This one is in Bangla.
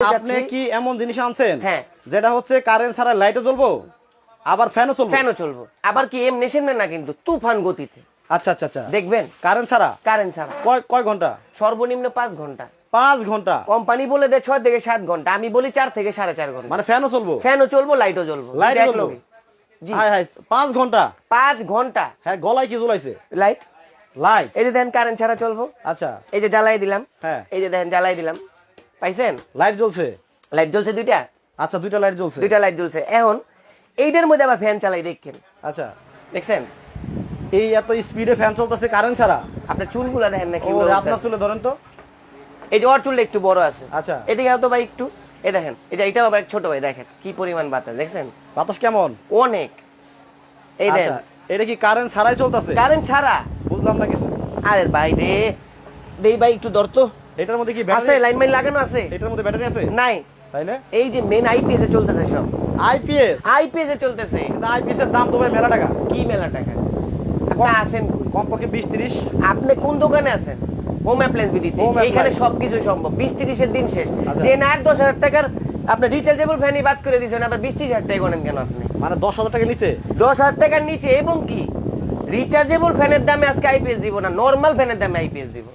আপনি কি এমন জিনিস আনছেন? হ্যাঁ। যেটা হচ্ছে কারেন্ট ছাড়া লাইটও জ্বলবো আবার ফ্যানও চলবে ফ্যানও চলবো আবার কি এম নেশন না কিন্তু তুফান গতিতে? আচ্ছা আচ্ছা আচ্ছা। দেখবেন? কারেন্ট ছাড়া? কারেন্ট ছাড়া। কয় কয় ঘণ্টা? সর্বনিম্ন পাঁচ ঘণ্টা। পাঁচ ঘণ্টা? কোম্পানি বলে দেয় ছয় থেকে সাত ঘণ্টা। আমি বলি চার থেকে সাড়ে চার ঘণ্টা। মানে ফ্যানও চলবো ফ্যানও চলবো লাইটও জ্বলবো লাইট জ্বলবো। একলগে। জি। হাই হাই পাঁচ ঘণ্টা? পাঁচ ঘণ্টা। হ্যাঁ গলায় কি জ্বলাইছে? লাইট লাইট এই যে দেখেন কারেন্ট ছাড়া চলবো। আচ্ছা। এই যে জ্বালাই দিলাম। হ্যাঁ। এই যে দেখেন জ্বালাই দিলাম। পাইছেন? লাইট জ্বলছে? লাইট জ্বলছে দুইটা? আচ্ছা দুইটা লাইট জ্বলছে। দুইটা লাইট জ্বলছে। এখন এইটার মধ্যে আবার ফ্যান চালাই দেখেন। আচ্ছা। দেখছেন? এই এত স্পিডে ফ্যান চলতেছে কারেন্ট ছাড়া? আপনার চুলগুলা দেখেন না কি ও আপনার চুলে ধরেন তো। এই যে ওর চুলটা একটু বড় আছে। আচ্ছা। এদিকে হয়তো ভাই একটু। এই দেখেন এই যে এটাও আবার ছোট ভাই দেখেন কি পরিমাণ বাতাস দেখছেন? বাতাস কেমন? অনেক। এই দেখেন আচ্ছা এটা কি কারেন্ট ছাড়াই চলতেছে? কারেন্ট ছাড়া? বুঝলাম না কিছু। আরে ভাই রে দেই ভাই একটু ধরতো এটার মধ্যে কি আছে লাইন মাইন লাগানো আছে। এটার মধ্যে ব্যাটারি আছে? নাই। তাইলে এই যে মেন আইপিএস এ চলতেছে সব। আইপিএস আইপিএস এ চলতেছে। কিন্তু আইপিএস এর দাম তো ভাই মেলা টাকা। কি মেলা টাকা? আপনি আছেন কমপক্ষে বিশ তিরিশ। আপনি কোন দোকানে আছেন? হোম অ্যাপ্লায়েন্স বিডিতে এইখানে সবকিছু সম্ভব। বিশ তিরিশের দিন শেষ। আচ্ছা। যে না আট দশ হাজার টাকার আপনার রিচার্জেবল ফ্যানই বাদ করে দিয়েছেন আবার বিশ ত্রিশ হাজার টাকা গণেন কেন আপনি? মানে দশ হাজার টাকা নিচে? দশ হাজার টাকার নিচে এবং কি? রিচার্জেবল ফ্যানের দামে আজকে আইপিএস দিব না। নর্মাল ফ্যানের দামে আইপিএস দিব।